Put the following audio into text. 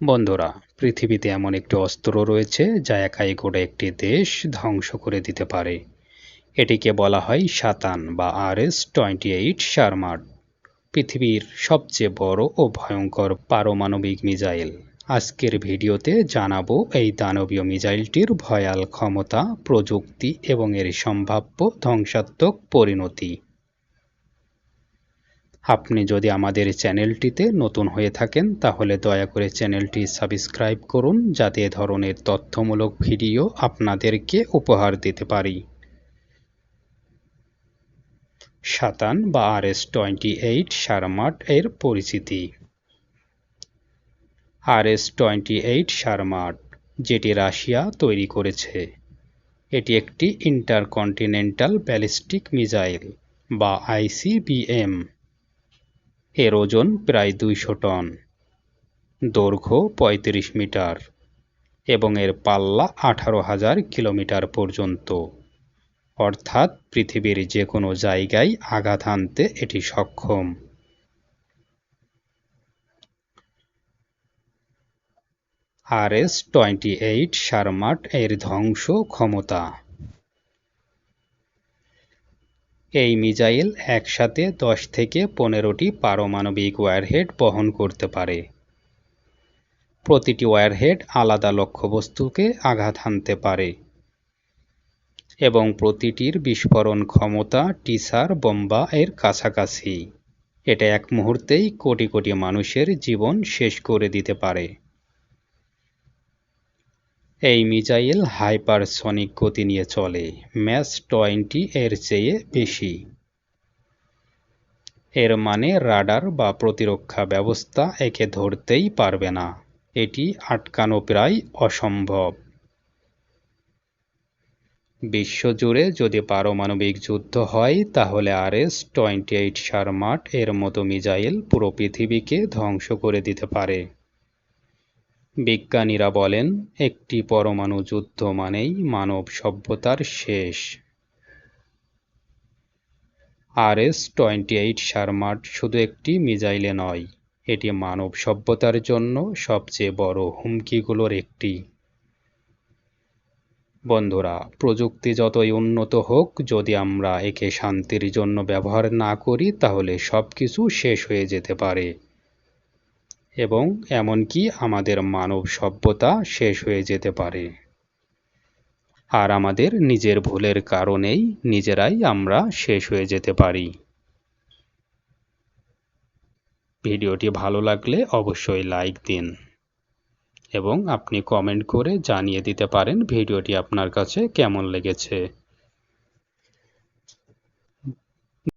বন্ধুরা, পৃথিবীতে এমন একটি অস্ত্র রয়েছে যা একাই গোটা একটি দেশ ধ্বংস করে দিতে পারে। এটিকে বলা হয় সাতান বা R S twenty eight Sarmat পৃথিবীর সবচেয়ে বড় ও ভয়ঙ্কর পারমাণবিক মিজাইল। আজকের ভিডিওতে জানাব এই দানবীয় মিজাইলটির ভয়াল ক্ষমতা, প্রযুক্তি এবং এর সম্ভাব্য ধ্বংসাত্মক পরিণতি। আপনি যদি আমাদের চ্যানেলটিতে নতুন হয়ে থাকেন, তাহলে দয়া করে চ্যানেলটি সাবস্ক্রাইব করুন যাতে ধরনের তথ্যমূলক ভিডিও আপনাদেরকে উপহার দিতে পারি। সাতান বা আর এস টোয়েন্টি এইট সারমাট এর পরিচিতি। আর এস টোয়েন্টি এইট সারমাট যেটি রাশিয়া তৈরি করেছে। এটি একটি ইন্টারকন্টিনেন্টাল ব্যালিস্টিক মিসাইল বা আইসিবিএম। এর ওজন প্রায় দুইশো টন। দৈর্ঘ্য পঁয়ত্রিশ মিটার এবং এর পাল্লা আঠারো হাজার কিলোমিটার পর্যন্ত। অর্থাৎ পৃথিবীর যে কোনো জায়গায় আঘাত হানতে এটি সক্ষম। R S twenty eight Sarmat এর ধ্বংস ক্ষমতা। এই মিজাইল একসাথে দশ থেকে পনেরোটি পারমাণবিক ওয়ারহেড বহন করতে পারে। প্রতিটি ওয়ারহেড আলাদা লক্ষ্যবস্তুকে আঘাত হানতে পারে এবং প্রতিটির বিস্ফোরণ ক্ষমতা টিসার বোম্বা এর কাছাকাছি। এটা এক মুহূর্তেই কোটি কোটি মানুষের জীবন শেষ করে দিতে পারে। এই মিসাইল হাইপারসনিক গতি নিয়ে চলে। ম্যাচ টোয়েন্টি এর চেয়ে বেশি। এর মানে রাডার বা প্রতিরক্ষা ব্যবস্থা একে ধরতেই পারবে না। এটি আটকানো প্রায় অসম্ভব। বিশ্বজুড়ে যদি পারমাণবিক যুদ্ধ হয়, তাহলে R S twenty eight Sarmat এর মতো মিজাইল পুরো পৃথিবীকে ধ্বংস করে দিতে পারে। বিজ্ঞানীরা বলেন, একটি পরমাণু যুদ্ধ মানেই মানব সভ্যতার শেষ। R S twenty eight Sarmat শুধু একটি মিজাইলে নয়, এটি মানব সভ্যতার জন্য সবচেয়ে বড় হুমকিগুলোর একটি। বন্ধুরা, প্রযুক্তি যতই উন্নত হোক, যদি আমরা একে শান্তির জন্য ব্যবহার না করি, তাহলে সব কিছু শেষ হয়ে যেতে পারে। এবং এমনকি আমাদের মানব সভ্যতা শেষ হয়ে যেতে পারে। আর আমাদের নিজের ভুলের কারণেই নিজেরাই আমরা শেষ হয়ে যেতে পারি। ভিডিওটি ভালো লাগলে অবশ্যই লাইক দিন এবং আপনি কমেন্ট করে জানিয়ে দিতে পারেন ভিডিওটি আপনার কাছে কেমন লেগেছে।